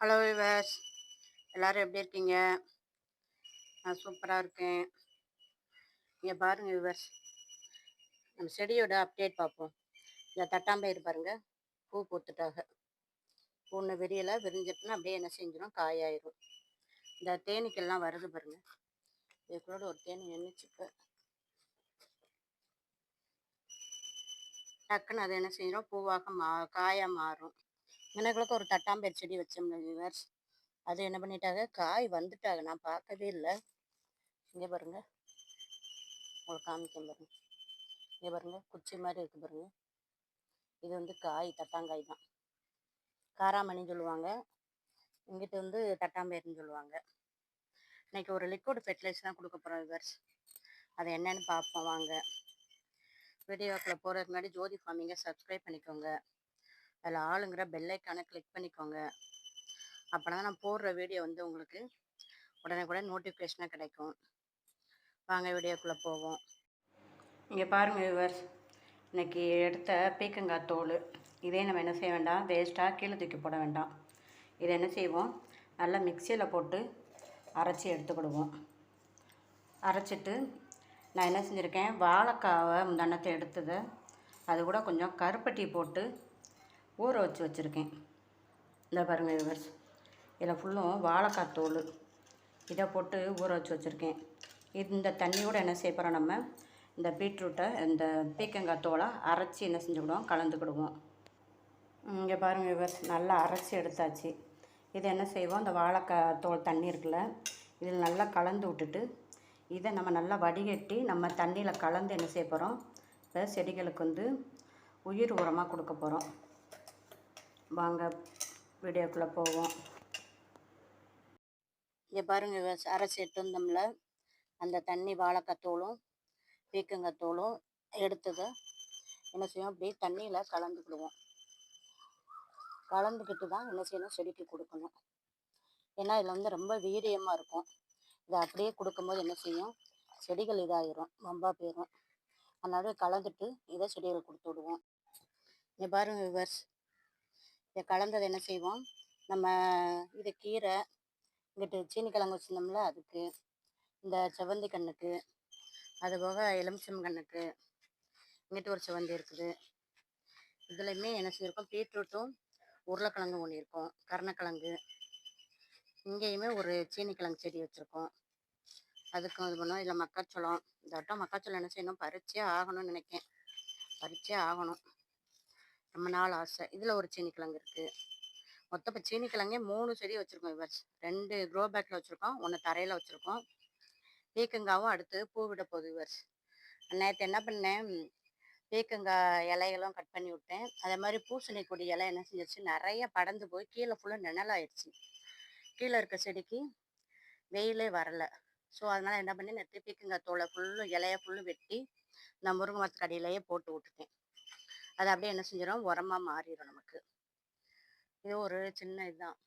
Hello viewers எல்லோரும் எப்படி இருக்கீங்க? நான் சூப்பராக இருக்கேன். இங்கே பாருங்கள் விவர்ஸ் நம்ம செடியோட அப்டேட் பார்ப்போம். இந்த தட்டாம்பயிறு பாருங்கள் பூ பூத்துட்டாக பூனை விரியலை. விரிஞ்சிட்டுனா அப்படியே என்ன செஞ்சிடும் காயாயிரும். இந்த தேனீக்கெல்லாம் வருது பாருங்கள் இதுக்குள்ளோட ஒரு தேனி நின்றுச்சு டக்குன்னு அது என்ன செஞ்சிடும் பூவாக மா காயாக மாறும். எனக்குள்ளக்க ஒரு தட்டாம்பேர் செடி வச்சோம்ல விவர்ஸ். அது என்ன பண்ணிட்டாங்க? காய் வந்துட்டாங்க. நான் பார்க்கவே இல்லை. இங்கே பாருங்க. உங்களுக்கு காமிக்க பாருங்க. இங்கே பாருங்க. குச்சி மாதிரி இருக்கு பாருங்க. இது வந்து காய் தட்டாங்காய் தான். காராமணின்னு சொல்லுவாங்க. இங்கிட்ட வந்து தட்டாம்பேர்னு சொல்லுவாங்க. இன்னைக்கு ஒரு லிக்விட் ஃபெர்டிலைசர் தான் கொடுக்க போகிறோம் விவர்ஸ். அது என்னன்னு பார்ப்போம் வாங்க. வீடியோக்குள்ளே போகிறதுக்கு முன்னாடி ஜோதி ஃபார்மிங்கை சப்ஸ்கிரைப் பண்ணிக்கோங்க. அதில் ஆளுங்கிற பெல்லைக்கான கிளிக் பண்ணிக்கோங்க. அப்போனா நான் போடுற வீடியோ வந்து உங்களுக்கு உடனே கூட நோட்டிஃபிகேஷனாக கிடைக்கும். வாங்க வீடியோக்குள்ளே போவோம். இங்கே பாருங்கள் விவர்ஸ் இன்றைக்கி எடுத்த பீக்கங்காய் தோல். இதே நம்ம என்ன செய்ய வேண்டாம்? வேஸ்ட்டாக கீழே தூக்கி போட வேண்டாம். இதை என்ன செய்வோம்? நல்லா மிக்சியில் போட்டு அரைச்சி எடுத்துக்கிடுவோம். அரைச்சிட்டு நான் என்ன செஞ்சுருக்கேன்? வாழைக்காவை முந்தானத்தை எடுத்ததை அது கூட கொஞ்சம் கருப்பட்டி போட்டு ஊற வச்சு வச்சுருக்கேன். இந்த பாருங்கள் விவர்ஸ் இதில் ஃபுல்லும் வாழைக்காய் தோல். இதை போட்டு ஊற வச்சு வச்சுருக்கேன். இந்த தண்ணியோடு என்ன செய்ய போகிறோம் நம்ம? இந்த பீட்ரூட்டை இந்த பீக்கங்காய் தோலை அரைச்சி என்ன செஞ்சுக்கிடுவோம்? கலந்துக்கிடுவோம். இங்கே பாருங்கள் விவர்ஸ் நல்லா அரைச்சி எடுத்தாச்சு. இதை என்ன செய்வோம்? இந்த வாழைக்காய் தோல் தண்ணி இருக்குல்ல இதில் நல்லா கலந்து விட்டுட்டு இதை நம்ம நல்லா வடிகட்டி நம்ம தண்ணியில் கலந்து என்ன செய்ய போகிறோம் இப்போ செடிகளுக்கு வந்து உயிர் உரமாக கொடுக்க போகிறோம் வாங்க வீடியோக்குள்ளே போவோம். இங்கே பாருங்கள் அரைச்சி எட்டு வந்தோம்ல. அந்த தண்ணி வாழைக்கத்தோலும் பீக்கங்காத்தூளும் எடுத்ததை. என்ன செய்யும் அப்படியே தண்ணியில் கலந்துக்கிடுவோம் கலந்துக்கிட்டு தான் என்ன செய்யணும்? செடிக்கு கொடுக்கணும். ஏன்னா இதில் வந்து ரொம்ப வீரியமாக இருக்கும். இதை அப்படியே கொடுக்கும்போது என்ன செய்யும்? செடிகள் இதாகிரும் ரொம்ப போயிடும் அதனால கலந்துட்டு இதை செடிகள் கொடுத்து விடுவோம். இங்கே பாருங்கள் விவர்ஸ். இதை கலந்ததை என்ன செய்வோம்? நம்ம இது கீரை இங்கிட்டு சீனி கிழங்கு வச்சுருந்தோம்ல அதுக்கு இந்த செவந்தி கண்ணுக்கு அது போக எலுமிச்சம் கண்ணுக்கு இங்கிட்டு ஒரு செவந்தி இருக்குது. இதுலையுமே என்ன செஞ்சுருக்கோம்? பீட்ரூட்டும் உருளைக்கிழங்கு ஒன்று இருக்கும். கருணக்கிழங்கு. இங்கேயுமே ஒரு சீனி கிழங்கு செடி வச்சுருக்கோம். அதுக்கும் இது பண்ணோம் இல்லை மக்காச்சோளம். இந்த வட்டம் மக்காச்சோளம் என்ன செய்யணும்? பறிச்சே ஆகணும்னு நினைக்கேன். பறிச்சே ஆகணும். ரொம்ப நாள் ஆசை. இதில் ஒரு சீனிக்கிழங்கு இருக்குது மொத்தம் இப்போ சீனிக்கிழங்கே மூணு செடி வச்சுருக்கோம் இவர் ரெண்டு க்ரோ பேக்கில் வச்சுருக்கோம் ஒன்று தரையில் வச்சுருக்கோம். பீக்கங்காவும் அடுத்து பூ விட போகுது இவர் நேற்று என்ன பண்ணேன்? பீக்கங்காய் இலைகளும் கட் பண்ணி விட்டேன். அதே மாதிரி பூசணி கொடி இலை என்ன செஞ்சிருச்சு நிறைய படந்து போய் கீழே ஃபுல்லாக நிழலாயிடுச்சு கீழே இருக்க செடிக்கு வெயிலே வரலை. ஸோ அதனால் என்ன பண்ணி நேற்று பீக்கங்காய் தோலை ஃபுல்லும் இலையை ஃபுல்லும் வெட்டி நான் முருங்கை மரத்துக்கு அடியிலேயே போட்டு விட்டுட்டேன். அது அப்படியே என்ன செஞ்சிடும் உரமாக மாறிடும் நமக்கு. இது ஒரு சின்ன இதுதான்.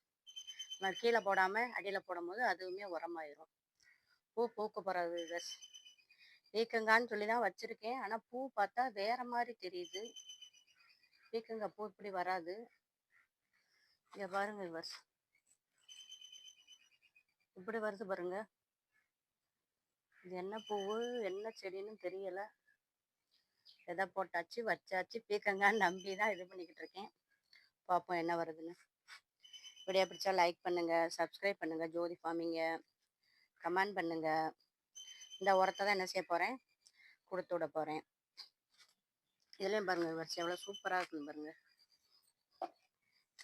நம்ம கீழே போடாமல் அடியில் போடும்போது அதுவுமே உரமாயிரும். பூ பூக்க போகிறது விவஸ் பீக்கங்கான்னு சொல்லி தான் வச்சுருக்கேன். ஆனால் பூ பார்த்தா வேறு மாதிரி தெரியுது. பீக்கங்காய் பூ இப்படி வராது. இங்கே பாருங்க விவஸ் இப்படி வருது பாருங்க. இது என்ன பூவு? என்ன செடின்னு தெரியலை. விதை போட்டாச்சு வச்சாச்சு பீக்கங்கான்னு நம்பி தான் இது பண்ணிக்கிட்டு இருக்கேன். பார்ப்போம் என்ன வருதுன்னு. வீடியோ பிடிச்சா லைக் பண்ணுங்கள் சப்ஸ்கிரைப் பண்ணுங்கள் ஜோதி ஃபார்மிங்க. கமெண்ட் பண்ணுங்கள் இந்த உரத்தை தான் என்ன செய்ய போகிறேன் கொடுத்து விட போகிறேன் இதுலேயும் பாருங்கள் வரிசை எவ்வளோ சூப்பராக இருக்குன்னு பாருங்கள்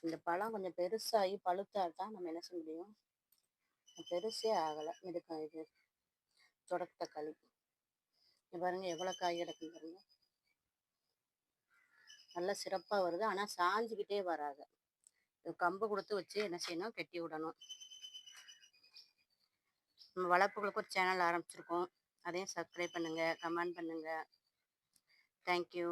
இந்த பழம் கொஞ்சம் பெருசாகி பழுத்தா தான் நம்ம என்ன செய்ய முடியும்? பெருசே ஆகலை. இதுக்கு இது தொடக்க தக்காளி பாருங்கள் எவ்வளோ காய் கிடக்குன்னு பாருங்கள் நல்லா சிறப்பாக வருது. ஆனால் சாஞ்சிக்கிட்டே வராது. கம்பு கொடுத்து வச்சு என்ன செய்யணும்? கட்டி விடணும். நம்ம வளர்ப்புகளுக்கு ஒரு சேனல் ஆரம்பிச்சிருக்கோம். அதையும் சப்ஸ்கிரைப் பண்ணுங்கள் கமெண்ட் பண்ணுங்கள் தேங்க்யூ